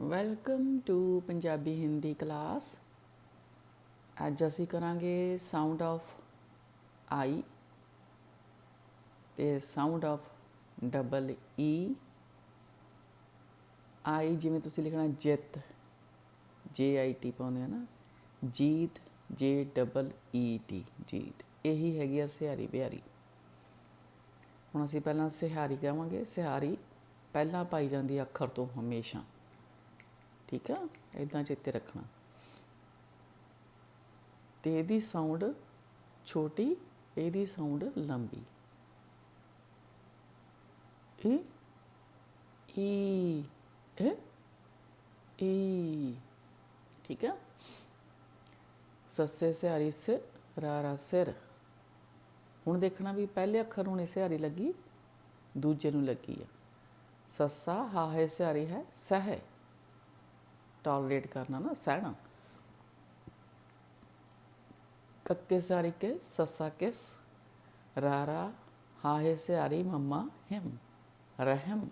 Welcome to Punjabi Hindi class ਅੱਜ ਅਸੀਂ ਕਰਾਂਗੇ ਸਾਊਂਡ ਆਫ ਆਈ ਤੇ sound of double E I ਜਿਵੇਂ ਤੁਸੀਂ ਲਿਖਣਾ ਜਿੱਤ ਜੇ ਆਈ ਟੀ ਪਾਉਂਦੇ ਆ ਨਾ। ਜੀਤ ਜੇ ਡਬਲ ਈ ਟੀ ਜੀਤ। ਇਹੀ ਹੈਗੀ ਆ ਸਿਹਾਰੀ ਬਿਹਾਰੀ। ਹੁਣ ਅਸੀਂ ਪਹਿਲਾਂ ਸਿਹਾਰੀ ਕਹਾਂਗੇ ਸਿਹਾਰੀ ਪਹਿਲਾਂ ਪਾਈ ਜਾਂਦੀ ਅੱਖਰ ਤੋਂ ਹਮੇਸ਼ਾ। ਠੀਕ ਆ? ਇਦਾਂ ਚੇਤੇ ਰੱਖਣਾ। ਤੇ ਇਹਦੀ ਸਾਊਂਡ ਛੋਟੀ, ਇਹਦੀ ਸਾਊਂਡ ਲੰਬੀ। ਈ ਈ, ਇਹ, ਈ, ਠੀਕ ਆ? ਸੱਸੇ ਸਿਹਾਰੀ ਸੇ ਰਾਰਾ ਸਿਰ। ਹੁਣ ਦੇਖਣਾ ਵੀ ਪਹਿਲੇ ਅੱਖਰ ਨੂੰ ਨਹੀਂ ਸਿਹਾਰੀ ਲੱਗੀ, ਦੂਜੇ ਨੂੰ ਲੱਗੀ ਆ। ਸੱਸਾ ਹਾਹੇ ਸਿਹਾਰੀ ਹੈ, ਸਹ। टॉलरेट करना ना सहना कक्के से के ससा किस, रारा, हाहे से अरे मम्मा, हिम, रहम।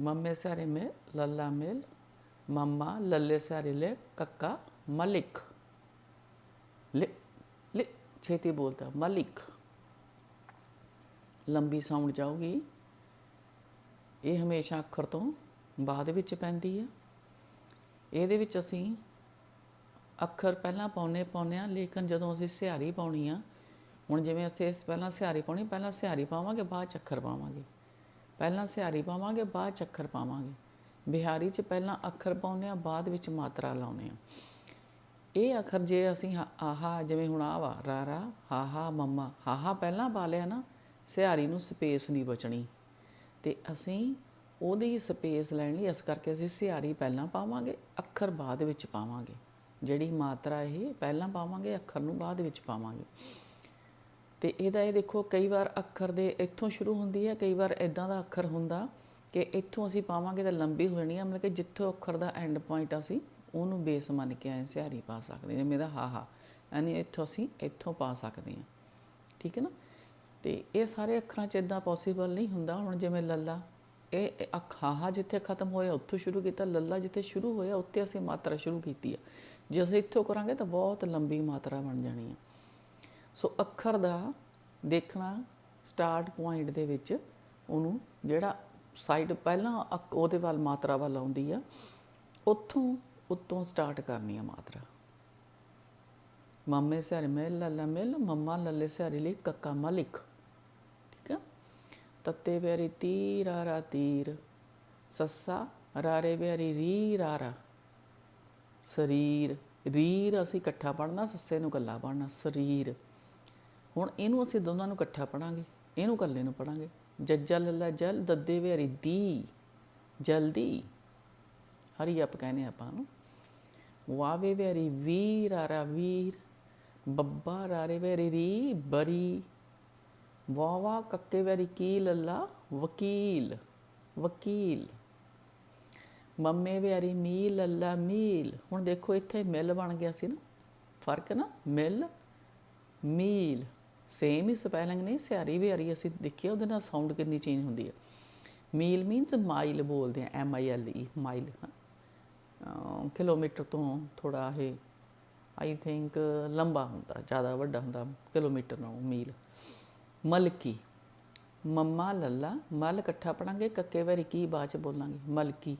मम्मे से अरे में लल्ला मेल, मम्मा, लल्ले से अरे ले, कक्का, मलिक। ले ले, छेती बोलता, मलिक। लंबी साउंड जाओगी ये हमेशा अखर तो ਬਾਅਦ ਵਿੱਚ ਪੈਂਦੀ ਆ। ਇਹਦੇ ਵਿੱਚ ਅਸੀਂ ਅੱਖਰ ਪਹਿਲਾਂ ਪਾਉਨੇ ਪਾਉਂਦੇ ਆ, ਲੇਕਿਨ ਜਦੋਂ ਅਸੀਂ ਸਿਹਾਰੀ ਪਾਉਣੀ ਆ, ਹੁਣ ਜਿਵੇਂ ਅਸੀਂ ਇਸ ਪਹਿਲਾਂ ਸਿਹਾਰੀ ਪਾਉਣੀ, ਪਹਿਲਾਂ ਸਿਹਾਰੀ ਪਾਵਾਂਗੇ, ਬਾਅਦ ਚ ਅੱਖਰ ਪਾਵਾਂਗੇ। ਪਹਿਲਾਂ ਸਿਹਾਰੀ ਪਾਵਾਂਗੇ, ਬਾਅਦ ਚ ਅੱਖਰ ਪਾਵਾਂਗੇ। ਬਿਹਾਰੀ ਚ ਪਹਿਲਾਂ ਅੱਖਰ ਪਾਉਂਦੇ ਆ, ਬਾਅਦ ਵਿੱਚ ਮਾਤਰਾ ਲਾਉਂਦੇ ਆ। ਇਹ ਅੱਖਰ ਜੇ ਅਸੀਂ ਹਾ- ਆਹਾ, ਜਿਵੇਂ ਹੁਣ ਆ ਵਾ ਰਾਰਾ ਹਾਹਾ ਮੰਮਾ ਹਾਹਾ ਪਹਿਲਾਂ ਪਾ ਲਿਆ ਨਾ, ਸਿਹਾਰੀ ਨੂੰ ਸਪੇਸ ਨਹੀਂ ਬਚਣੀ। ਤੇ ਅਸੀਂ ਉਹਦੀ ਸਪੇਸ ਲੈਣ ਲਈ ਇਸ ਕਰਕੇ ਅਸੀਂ ਸਿਆਰੀ ਪਹਿਲਾਂ ਪਾਵਾਂਗੇ, ਅੱਖਰ ਬਾਅਦ ਵਿੱਚ ਪਾਵਾਂਗੇ। ਜਿਹੜੀ ਮਾਤਰਾ ਇਹ ਪਹਿਲਾਂ ਪਾਵਾਂਗੇ, ਅੱਖਰ ਨੂੰ ਬਾਅਦ ਵਿੱਚ ਪਾਵਾਂਗੇ। ਤੇ ਇਹਦਾ ਇਹ ਦੇਖੋ, ਕਈ ਵਾਰ ਅੱਖਰ ਦੇ ਇੱਥੋਂ ਸ਼ੁਰੂ ਹੁੰਦੀ ਹੈ, ਕਈ ਵਾਰ ਇਦਾਂ ਦਾ ਅੱਖਰ ਹੁੰਦਾ ਕਿ ਇੱਥੋਂ ਅਸੀਂ ਪਾਵਾਂਗੇ ਤਾਂ ਲੰਬੀ ਹੋ ਜਾਣੀ ਹੈ, ਮਤਲਬ ਕਿ ਜਿੱਥੋਂ ਅੱਖਰ ਦਾ ਐਂਡ ਪੁਆਇੰਟ ਅਸੀਂ ਉਹਨੂੰ ਬੇਸ ਮੰਨ ਕੇ ਆਏ ਸਿਹਾਰੀ ਪਾ ਸਕਦੇ ਹਾਂ, ਜਿਵੇਂ ਇਹਦਾ ਹਾਹਾ, ਯਾਨੀ ਇੱਥੋਂ ਅਸੀਂ ਇੱਥੋਂ ਪਾ ਸਕਦੇ ਹਾਂ। ਠੀਕ ਹੈ ਨਾ? ਤੇ ਇਹ ਸਾਰੇ ਅੱਖਰਾਂ 'ਚ ਇਦਾਂ ਪੋਸੀਬਲ ਨਹੀਂ ਹੁੰਦਾ। ਹੁਣ ਜਿਵੇਂ ਲੱਲਾ ਇਹ ਅਖਾਹਾ ਜਿੱਥੇ ਖਤਮ ਹੋਇਆ, ਉੱਥੋਂ ਸ਼ੁਰੂ ਕੀਤਾ, ਲੱਲਾ ਜਿੱਥੇ ਸ਼ੁਰੂ ਹੋਇਆ, ਉੱਥੇ ਅਸੀਂ ਮਾਤਰਾ ਸ਼ੁਰੂ ਕੀਤੀ ਆ। ਜੇ ਅਸੀਂ ਇੱਥੋਂ ਕਰਾਂਗੇ ਤਾਂ ਬਹੁਤ ਲੰਬੀ ਮਾਤਰਾ ਬਣ ਜਾਣੀ ਆ। ਸੋ ਅੱਖਰ ਦਾ ਦੇਖਣਾ ਸਟਾਰਟ ਪੁਆਇੰਟ ਦੇ ਵਿੱਚ ਉਹਨੂੰ ਜਿਹੜਾ ਸਾਈਡ ਪਹਿਲਾਂ ਅੱਖ- ਉਹਦੇ ਵੱਲ ਮਾਤਰਾ ਵੱਲ ਆਉਂਦੀ ਆ, ਉੱਥੋਂ, ਉੱਤੋਂ ਸਟਾਰਟ ਕਰਨੀ ਆ ਮਾਤਰਾ। ਮੰਮੇ ਸਿਰ ਮੇਲ, ਲੱਲਾ ਮੇਲ, ਮੰਮਾ ਲੱਲੇ ਸਿਰ ਲਈ ਕੱਕਾ ਮਲਿਕ। ਤੱਤੇ ਬੇਰੀ ਤੀਰ ਆ ਰਾ ਤੀਰ, ਸੱਸਾ ਰਾਰੇ ਬੇਰੀ ਰੀ। ਰਾਰਾ ਸਰੀਰ, ਰੀਰ ਅਸੀਂ ਇਕੱਠਾ ਪੜਨਾ ਸੱਸੇ ਨੂੰ ਇਕੱਲਾ ਪੜਨਾ ਸਰੀਰ। ਹੁਣ ਇਹਨੂੰ ਅਸੀਂ ਦੋਨਾਂ ਨੂੰ ਇਕੱਠਾ ਪੜਾਂਗੇ ਇਹਨੂੰ ਇਕੱਲੇ ਨੂੰ ਪੜਾਂਗੇ ਜੱਜਾ ਲੱਲਾ ਜਲ, ਦੱਦੇ ਵੇਰੀ ਦੀ, ਜਲਦੀ। ਹਰੀ ਅਪ ਕਹਿੰਦੇ ਆਪਾਂ ਨੂੰ, ਵਾਵੇ ਵੇਰੀ ਵੀਰ ਆਰਾ ਵੀਰ, ਬੱਬਾ ਰਾਰੇ ਵੇਰੀ ਰੀ ਬਰੀ। ਵਾਵਾ ਕੱਕੇ ਵੇਰੀ ਕੀ ਲੱਲਾ ਵਕੀਲ ਵਕੀਲ। ਮੰਮੇ ਵਿਆਰੀ ਮੀਲ ਅੱਲਾ, ਮੀਲ। ਹੁਣ ਦੇਖੋ, ਇੱਥੇ ਮਿਲ ਬਣ ਗਿਆ ਸੀ ਨਾ। ਫ਼ਰਕ ਨਾ, ਮਿਲ, ਮੀਲ। ਸੇਮ ਹੀ ਸਪੈਲਿੰਗ ਨਹੀਂ, ਸਿਆਰੀ ਵਿਆਰੀ ਅਸੀਂ ਦੇਖਿਆ ਉਹਦੇ ਨਾਲ ਸਾਊਂਡ ਕਿੰਨੀ ਚੇਂਜ ਹੁੰਦੀ ਹੈ ਮੀਲ ਮੀਨਸ ਮਾਈਲ ਬੋਲਦੇ ਆ, M I L E, mile kilometre ਤੋਂ ਥੋੜਾ ਇਹ, ਆਈ ਥਿੰਕ ਲੰਬਾ ਹੁੰਦਾ, ਜ਼ਿਆਦਾ ਵੱਡਾ ਹੁੰਦਾ ਕਿਲੋਮੀਟਰ ਨਾਲੋਂ ਮੀਲ। ਮਲਕੀ। ਮੰਮਾ, ਲੱਲਾ, ਮਲ ਇਕੱਠਾ ਪੜਾਂਗੇ, ਕੱਕੇ ਵਾਰੀ ਕੀ ਬਾਅਦ ਚ ਬੋਲਾਂਗੇ? ਮਲਕੀ।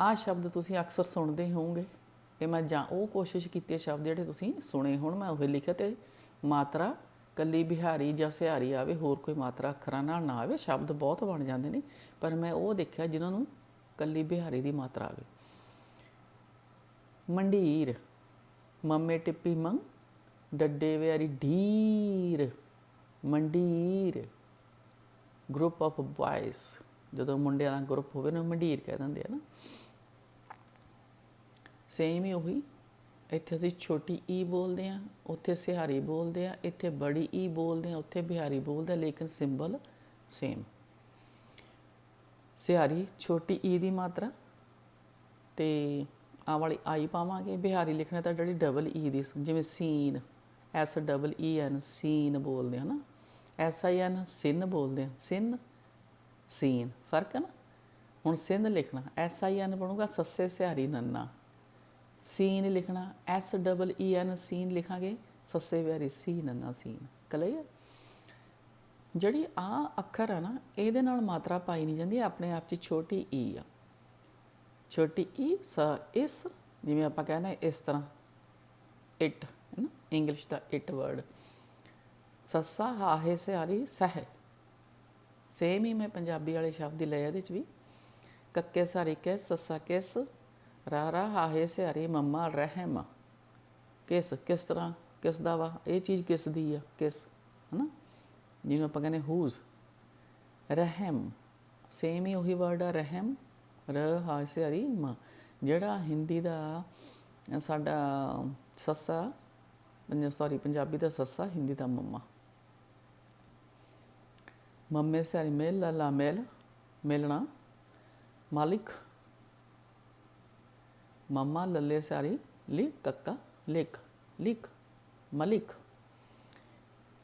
ਆਹ ਸ਼ਬਦ ਤੁਸੀਂ ਅਕਸਰ ਸੁਣਦੇ ਹੀ ਹੋਵੋਗੇ। ਕਿ ਮੈਂ ਜਾਂ ਉਹ ਕੋਸ਼ਿਸ਼ ਕੀਤੀ ਸ਼ਬਦ ਜਿਹੜੇ ਤੁਸੀਂ ਸੁਣੇ ਹੁਣ, ਮੈਂ ਉਹ ਲਿਖਿਆ ਤੇ ਮਾਤਰਾ, ਕੱਲੀ ਬਿਹਾਰੀ ਜਾਂ ਸਿਹਾਰੀ ਆਵੇ, ਹੋਰ ਕੋਈ ਮਾਤਰਾ ਅੱਖਰਾਂ ਨਾਲ ਨਾ ਆਵੇ, ਸ਼ਬਦ ਬਹੁਤ ਬਣ ਜਾਂਦੇ ਨੇ, ਪਰ ਮੈਂ ਉਹ ਦੇਖਿਆ ਜਿਨ੍ਹਾਂ ਨੂੰ ਕੱਲੀ ਬਿਹਾਰੀ ਦੀ ਮਾਤਰਾ ਆਵੇ। ਮੰਡੀਰ, ਮੰਮੇ ਟਿੱਪੀ ਮੰਗ, ਡੱਡੇ ਵਿਆਰੀ ਢੀਰ। ਮੰਡੀਰ ਗਰੁੱਪ ਆਫ ਬॉयਜ਼ ਜਦੋਂ ਮੁੰਡਿਆਂ ਦਾ ਗਰੁੱਪ ਹੋਵੇ ਨਾ ਮੰਡੀਰ ਕਹਿ ਦਿੰਦੇ ਆ ਨਾ। ਸੇਮ ਹੀ ਉਹੀ, ਇੱਥੇ ਅਸੀਂ ਛੋਟੀ ਈ ਬੋਲਦੇ ਆ ਉੱਥੇ ਸਿਹਾਰੀ ਬੋਲਦੇ ਆ ਇੱਥੇ ਬੜੀ ਈ ਬੋਲਦੇ ਆ ਉੱਥੇ ਬਿਹਾਰੀ ਬੋਲਦੇ ਆ ਲੇਕਿਨ ਸਿੰਬਲ ਸੇਮ ਸਿਹਾਰੀ ਛੋਟੀ ਈ ਦੀ ਮਾਤਰਾ, ਤੇ ਆ ਵਾਲੀ ਆਈ ਪਾਵਾਂਗੇ। ਬਿਹਾਰੀ ਲਿਖਣਾ ਤਾਂ ਜਿਹੜੀ ਡਬਲ ਈ ਦੀ ਜਿਵੇਂ seen S double E N seen ਬੋਲਦੇ ਆ ਨਾ। ਐਸ ਆਈ ਐਨ ਸਿਨ ਬੋਲਦੇ ਆ, ਸਿਨ, ਸੀਨ, ਫ਼ਰਕ ਹੈ ਨਾ। ਹੁਣ ਸਿੰਧ ਲਿਖਣਾ, ਐਸ ਆਈ ਐਨ ਬਣੂਗਾ, ਸੱਸੇ ਸਿਹਾਰੀ ਨੰਨਾ। ਸੀਨ ਲਿਖਣਾ, S double E N seen ਲਿਖਾਂਗੇ, ਸੱਸੇ ਵਿਹਾਰੀ ਸੀ ਨੰਨਾ ਸੀਨ ਕਲੀਅਰ ਜਿਹੜੀ ਆ ਅੱਖਰ ਆ ਨਾ, ਇਹਦੇ ਨਾਲ ਮਾਤਰਾ ਪਾਈ ਨਹੀਂ ਜਾਂਦੀ, ਆਪਣੇ ਆਪ 'ਚ ਛੋਟੀ ਈ ਆ। ਛੋਟੀ ਈ ਸ, ਇਸ, ਜਿਵੇਂ ਆਪਾਂ ਕਹਿੰਦੇ ਇਸ ਤਰ੍ਹਾਂ, ਇਟ, ਹੈ ਨਾ, ਇੰਗਲਿਸ਼ ਦਾ ਇਟ ਵਰਡ। ਸੱਸਾ ਹਾਹੇ ਸਿਹਾਰੀ ਸਹ। ਸੇਮ ਹੀ ਮੈਂ ਪੰਜਾਬੀ ਵਾਲੇ ਸ਼ਬਦ ਹੀ ਲਏ ਇਹਦੇ ਚ ਵੀ। ਕੱਕੇ ਸਾਰੀ ਕੇ ਸੱਸਾ ਕਿਸ ਰਾ ਰਾ ਹਾਹੇ ਸਿਹਾਰੀ ਮੰਮਾ ਰਹਿਮ। ਕਿਸ ਕਿਸ ਤਰ੍ਹਾਂ ਕਿਸ ਦਾ ਵਾ, ਇਹ ਚੀਜ਼ ਕਿਸ ਦੀ ਆ, ਕਿਸ, ਹਨਾ? ਜਿਹਨੂੰ ਆਪਾਂ ਕਹਿੰਦੇ ਹੂਜ਼। ਰਹਿਮ, ਸੇਮ ਹੀ ਉਹੀ ਵਰਡ ਆ, ਰਹਿਮ, ਰ ਹਾ ਸਿਹਾਰੀ ਮ। ਜਿਹੜਾ ਹਿੰਦੀ ਦਾ ਸਾਡਾ ਸੱਸਾ ਸੌਰੀ ਪੰਜਾਬੀ ਦਾ ਸੱਸਾ, ਹਿੰਦੀ ਦਾ ਮੰਮਾ। ਮੰਮੇ ਸਾਰੀ ਮੇਲ ਲਾ ਮੇਲ, ਮਿਲਣਾ। ਮਾਲਿਕ, ਮੰਮਾ, ਲੱਲੇ ਸਾਰੀ ਲੀ, ਕੱਕਾ, ਲਿਖ ਲਿਖ ਮਲਿਕ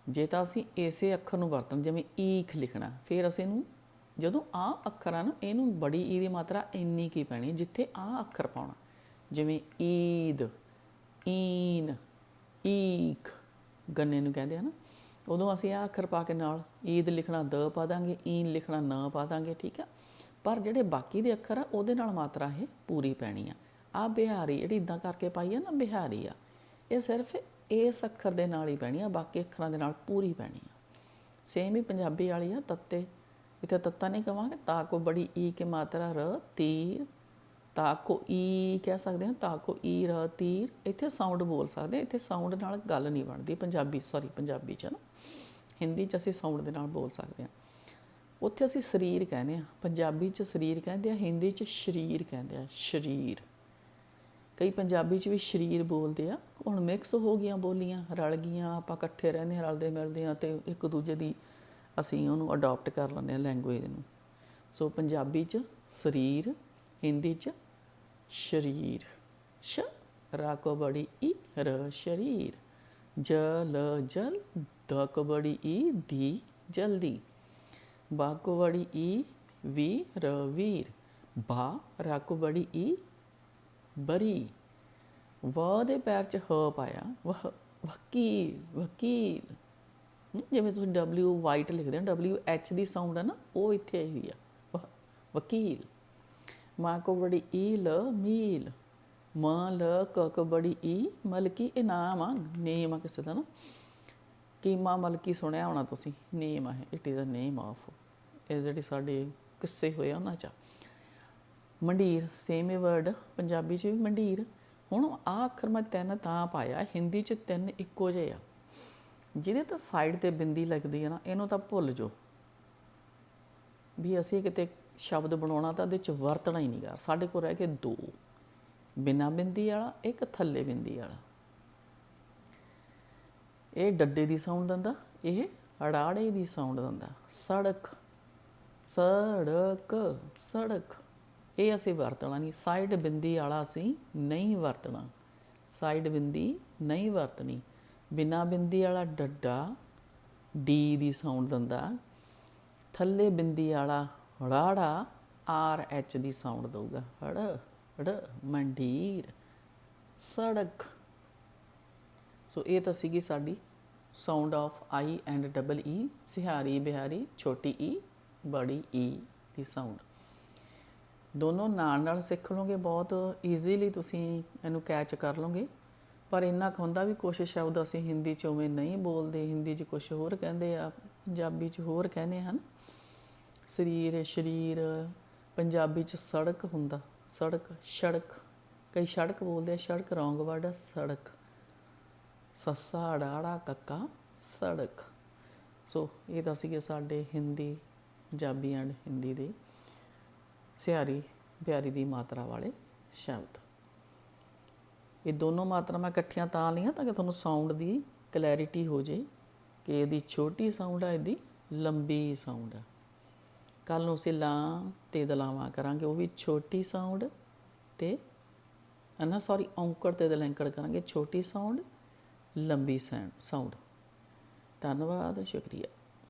ਜੇ ਤਾਂ ਅਸੀਂ ਇਸੇ ਅੱਖਰ ਨੂੰ ਵਰਤਣ, ਜਿਵੇਂ ਈਖ ਲਿਖਣਾ, ਫਿਰ ਅਸੀਂ ਨੂੰ ਜਦੋਂ ਆ ਅੱਖਰ ਆ ਨਾ, ਇਹਨੂੰ ਬੜੀ ਈ ਦੀ ਮਾਤਰਾ ਇੰਨੀ ਕੀ ਪੈਣੀ, ਜਿੱਥੇ ਆ ਅੱਖਰ ਪਾਉਣਾ। ਜਿਵੇਂ ਈਦ, ਈਨ ਈਖ ਗੰਨੇ ਨੂੰ ਕਹਿੰਦੇ ਆ ਨਾ, ਉਦੋਂ ਅਸੀਂ ਆ ਅੱਖਰ ਪਾ ਕੇ ਨਾਲ ਈਦ ਲਿਖਣਾ ਦ ਪਾ ਦਾਂਗੇ, ਈਨ ਲਿਖਣਾ ਨ ਪਾ ਦਾਂਗੇ, ਠੀਕ ਆ? ਪਰ ਜਿਹੜੇ ਬਾਕੀ ਦੇ ਅੱਖਰ ਆ, ਉਹਦੇ ਨਾਲ ਮਾਤਰਾ ਇਹ ਪੂਰੀ ਪੈਣੀ ਆ। ਆ ਬਿਹਾਰੀ, ਜਿਹੜੀ ਇਦਾਂ ਕਰਕੇ ਪਾਈ ਆ ਨਾ, ਬਿਹਾਰੀ ਆ, ਇਹ ਸਿਰਫ ਇਸ ਅੱਖਰ ਦੇ ਨਾਲ ਹੀ ਪੈਣੀ ਆ, ਬਾਕੀ ਅੱਖਰਾਂ ਦੇ ਨਾਲ ਪੂਰੀ ਪੈਣੀ ਆ। ਸੇਮ ਹੀ ਪੰਜਾਬੀ ਵਾਲੀ ਆ, ਤੱਤੇ। ਇੱਥੇ ਤੱਤਾ ਨਹੀਂ ਕਵਾਂਗੇ, ਤਾਂ ਕੋ ਬੜੀ ਈ ਕੇ ਮਾਤਰਾ ਰ, ਤੀਰ ਤਾਕੋ ਈ ਕਹਿ ਸਕਦੇ ਹਾਂ, ਤਾਕੋ ਈ ਰ ਤੀਰ, ਇੱਥੇ ਸਾਊਂਡ ਬੋਲ ਸਕਦੇ ਇੱਥੇ ਸਾਊਂਡ ਨਾਲ ਗੱਲ ਨਹੀਂ ਬਣਦੀ, ਪੰਜਾਬੀ ਸੌਰੀ ਪੰਜਾਬੀ ਚ ਨਾ। ਹਿੰਦੀ ਚ ਅਸੀਂ ਸਾਊਂਡ ਦੇ ਨਾਲ ਬੋਲ ਸਕਦੇ ਹਾਂ। ਉੱਥੇ ਅਸੀਂ ਸਰੀਰ ਕਹਿੰਦੇ ਆ ਪੰਜਾਬੀ ਚ ਸਰੀਰ ਕਹਿੰਦੇ ਆ ਹਿੰਦੀ ਚ ਸ਼ਰੀਰ ਕਹਿੰਦੇ ਆ ਸ਼ਰੀਰ। ਕਈ ਪੰਜਾਬੀ ਚ ਵੀ ਸ਼ਰੀਰ ਬੋਲਦੇ ਆ, ਹੁਣ ਮਿਕਸ ਹੋ ਗਈਆਂ ਬੋਲੀਆਂ, ਰਲ ਗਈਆਂ, ਆਪਾਂ ਇਕੱਠੇ ਰਹਿੰਦੇ ਹਾਂ, ਰਲਦੇ ਮਿਲਦੇ ਆ ਤੇ ਇੱਕ ਦੂਜੇ ਦੀ ਅਸੀਂ ਉਹਨੂੰ ਅਡਾਪਟ ਕਰ ਲੈਂਦੇ ਆ ਲੈਂਗੁਏਜ ਨੂੰ। ਸੋ ਪੰਜਾਬੀ ਚ ਸਰੀਰ, ਹਿੰਦੀ ਚ ਸ਼ਰੀਰ ਸ਼ ਰਾ ਕੋ ਬੜੀ ਈ ਰ ਸ਼ਰੀਰ ਜਲ ਜਲ ਦ ਕੋ ਬੜੀ ਈ ਦੀ ਜਲਦੀ ਬਾ ਕੋ ਬੜੀ ਈ ਵੀ ਰ ਵੀਰ ਬਾ ਰਾ ਕੋ ਬੜੀ ਈ ਬਰੀ ਵ ਦੇ ਪੈਰ ਚ ਹ ਪਾਇਆ ਵਹ ਵਕੀਲ ਵਕੀਲ ਜਿਵੇਂ ਤੁਸੀਂ W ਵਾਈਟ ਲਿਖਦੇ ਹੋ W, H ਦੀ ਸਾਊਂਡ ਹੈ ਨਾ ਉਹ ਇੱਥੇ ਆਈ ਹੋਈ ਆ ਵਕੀਲ ਮਾਂ ਕੋ ਬੜੀ ਈ ਲ ਮੀਲ ਮਾਂ ਈ ਮਲਕੀ ਇਨਾਮ ਆ ਨੇਮ ਆ ਕਿਸੇ ਦਾ ਨਾ ਕੀਮਾ ਮਲਕੀ ਸੁਣਿਆ ਹੋਣਾ ਤੁਸੀਂ ਨੇਮ ਆ it is a name of ਇਹ ਜਿਹੜੀ ਸਾਡੇ ਕਿੱਸੇ ਹੋਏ ਆ ਉਹਨਾਂ ਚ ਮੰਡੀਰ ਸੇਮ ਹੀ ਵਰਡ ਪੰਜਾਬੀ ਚ ਵੀ ਮੰਡੀਰ ਹੁਣ ਆ ਅੱਖਰ ਮੈਂ ਤਿੰਨ ਤਾਂ ਪਾਇਆ ਹਿੰਦੀ ਚ ਤਿੰਨ ਇੱਕੋ ਜਿਹੇ ਆ ਜਿਹਦੇ ਤਾਂ ਸਾਈਡ ਤੇ ਬਿੰਦੀ ਲੱਗਦੀ ਹੈ ਨਾ ਇਹਨੂੰ ਤਾਂ ਭੁੱਲ ਜਾਓ ਵੀ ਅਸੀਂ ਕਿਤੇ ਸ਼ਬਦ ਬਣਾਉਣਾ ਤਾਂ ਇਹਦੇ ਚ ਵਰਤਣਾ ਹੀ ਨਹੀਂ ਨਹੀਂਗਾ। ਸਾਡੇ ਕੋਲ ਰਹਿ ਕੇ ਦੋ। ਬਿਨਾ ਬਿੰਦੀ ਵਾਲਾ, ਇੱਕ ਥੱਲੇ ਬਿੰਦੀ ਵਾਲਾ। ਇਹ ਡੱਡੇ ਦੀ ਸਾਊਂਡ ਦਿੰਦਾ, ਇਹ ਅੜਾੜੇ ਦੀ ਸਾਊਂਡ ਦਿੰਦਾ। ਸੜਕ ਸੜਕ ਸੜਕ। ਇਹ ਅਸੀਂ ਵਰਤਣਾ ਨਹੀਂ। ਸਾਈਡ ਬਿੰਦੀ ਵਾਲਾ ਅਸੀਂ ਨਹੀਂ ਵਰਤਣਾ। ਸਾਈਡ ਬਿੰਦੀ ਨਹੀਂ ਵਰਤਣੀ। ਬਿਨਾ ਬਿੰਦੀ ਵਾਲਾ ਡੱਡਾ ਡੀ ਦੀ ਸਾਊਂਡ ਦਿੰਦਾ। ਥੱਲੇ ਬਿੰਦੀ ਵਾਲਾ ਹੜਾੜਾ ਆਰ ਐਚ ਦੀ ਸਾਊਂਡ ਦਊਗਾ। ਹੜ ਹੜ, ਮੰਡੀਰ, ਸੜਕ। ਸੋ ਇਹ ਤਾਂ ਸੀਗੀ ਸਾਡੀ sound of I and double E, ਸਿਹਾਰੀ ਬਿਹਾਰੀ, ਛੋਟੀ ਈ, ਬੜੀ ਈ ਦੀ ਸਾਊਂਡ। ਦੋਨੋਂ ਨਾਲ ਨਾਲ ਸਿੱਖ ਲਓਗੇ ਬਹੁਤ ਈਜ਼ੀਲੀ ਤੁਸੀਂ ਇਹਨੂੰ ਕੈਚ ਕਰ ਲਓਗੇ। ਪਰ ਇੰਨਾ ਕੁ ਹੁੰਦਾ ਵੀ ਕੁਛ ਸ਼ਬਦ ਅਸੀਂ ਹਿੰਦੀ ਚ ਉਵੇਂ ਨਹੀਂ ਬੋਲਦੇ, ਹਿੰਦੀ ਚ ਕੁਝ ਹੋਰ ਕਹਿੰਦੇ ਆ, ਪੰਜਾਬੀ ਚ ਹੋਰ ਕਹਿੰਦੇ ਹਨ। ਸਰੀਰ ਸ਼ਰੀਰ ਪੰਜਾਬੀ ਚ ਸੜਕ ਹੁੰਦਾ, ਸੜਕ ਸੜਕ। ਕਈ ਸੜਕ ਬੋਲਦੇ ਆ, ਸੜਕ ਰੌਂਗ ਵਰਡ ਆ, ਸੜਕ। ਸੱਸਾ, ਅੜਾੜਾ, ਕੱਕਾ, ਸੜਕ। ਸੋ, ਇਹ ਤਾਂ ਸੀਗੇ ਸਾਡੇ ਹਿੰਦੀ, ਪੰਜਾਬੀ ਐਂਡ ਹਿੰਦੀ ਦੇ ਸਿਆਰੀ ਪਿਆਰੀ ਦੀ ਮਾਤਰਾ ਵਾਲੇ ਸ਼ਬਦ। ਇਹ ਦੋਨੋਂ ਮਾਤਰਾਵਾਂ ਇਕੱਠੀਆਂ ਤਾਂ ਲਈਆਂ ਤਾਂ ਕਿ ਤੁਹਾਨੂੰ ਸਾਊਂਡ ਦੀ ਕਲੈਰਿਟੀ ਹੋ ਜੇ ਕਿ ਇਹਦੀ ਛੋਟੀ ਸਾਊਂਡ ਆ, ਇਹਦੀ ਲੰਬੀ ਸਾਊਂਡ ਆ। ਕੱਲ ਨੂੰ ਅਸੀਂ ਲਾਂ ਤੇ ਦਲਾਵਾਂ ਕਰਾਂਗੇ, ਉਹ ਵੀ ਛੋਟੀ ਸਾਊਂਡ ਤੇ, ਨਾ ਸੌਰੀ ਔਂਕੜ ਤੇ ਦਲੈਂਕੜ ਕਰਾਂਗੇ, ਛੋਟੀ ਸਾਊਂਡ, ਲੰਬੀ ਸਾਊਂਡ। ਧੰਨਵਾਦ, ਸ਼ੁਕਰੀਆ।